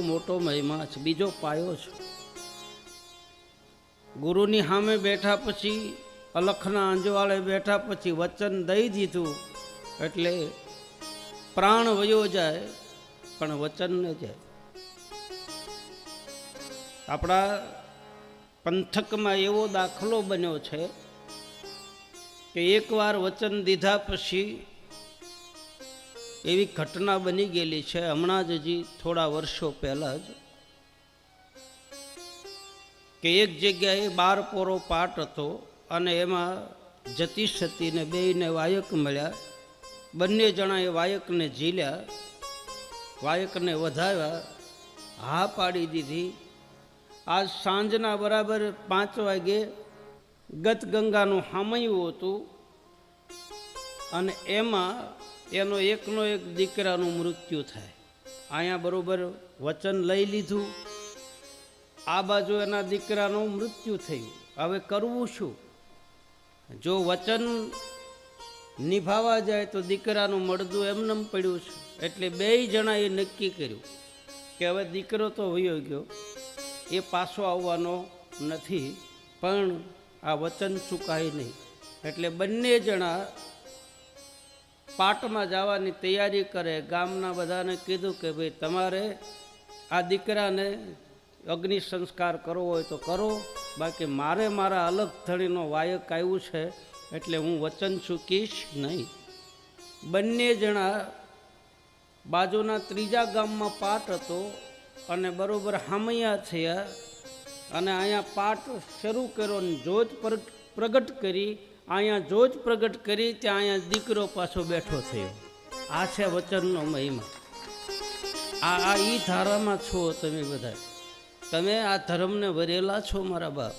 મોટો મહિમા છે. બીજો પાયો છે. ગુરુની સામે બેઠા પછી, અલખના અંજવાળે બેઠા પછી વચન દઈ દીધું એટલે પ્રાણ વયો જાય, પણ વચન ન જાય. આપણા પંથકમાં એવો દાખલો બન્યો છે કે એકવાર વચન દીધા પછી એવી ઘટના બની ગયેલી છે. હમણાં જ હજી થોડા વર્ષો પહેલાં જ કે એક જગ્યાએ બાર પોરો પાટ હતો અને એમાં જતી સતીને બેયને વાયક મળ્યા. બંને જણાએ વાયકને ઝીલ્યા. વાયકને વધાવ્યા. હા પાડી દીધી. આજ સાંજના બરાબર પાંચ વાગે ગત ગંગાનું હામયું હતું. અને એમાં એનો એકનો એક દીકરાનું મૃત્યુ થાય. અહીંયા બરોબર વચન લઈ લીધું. આ બાજુ એના દીકરાનું મૃત્યુ થયું. હવે કરવું શું? જો વચન નિભાવા જાય તો દીકરાનું મળદું એમનેમ પડ્યું છે. એટલે બેય જણાએ નક્કી કર્યું કે હવે દીકરો તો વયો ગયો. એ પાછો આવવાનો નથી, પણ આ વચન ચૂકાય નહીં. એટલે બંને જણા પાટમાં જવાની તૈયારી કરે, ગામના બધાને કીધું કે ભાઈ તમારે આ દીકરાને અગ્નિ સંસ્કાર કરવો હોય તો કરો. બાકી મારે મારા અલગ થળીનો વાયક આવ્યું છે એટલે હું વચન ચૂકીશ નહીં. બંને જણા બાજુના ત્રીજા ગામમાં પાટ હતો અને બરાબર હામૈયા થયા અને અહીંયા પાઠ શરૂ કર્યો ને જોત પર- પ્રગટ કરી અહીંયા જોજ પ્રગટ કરી ત્યાં અહીંયા દીકરો પાછો બેઠો થયો. આ છે વચનનો મહિમા. આ આ ઈ ધારામાં છો તમે બધા તમે આ ધર્મને વરેલા છો મારા બાપ.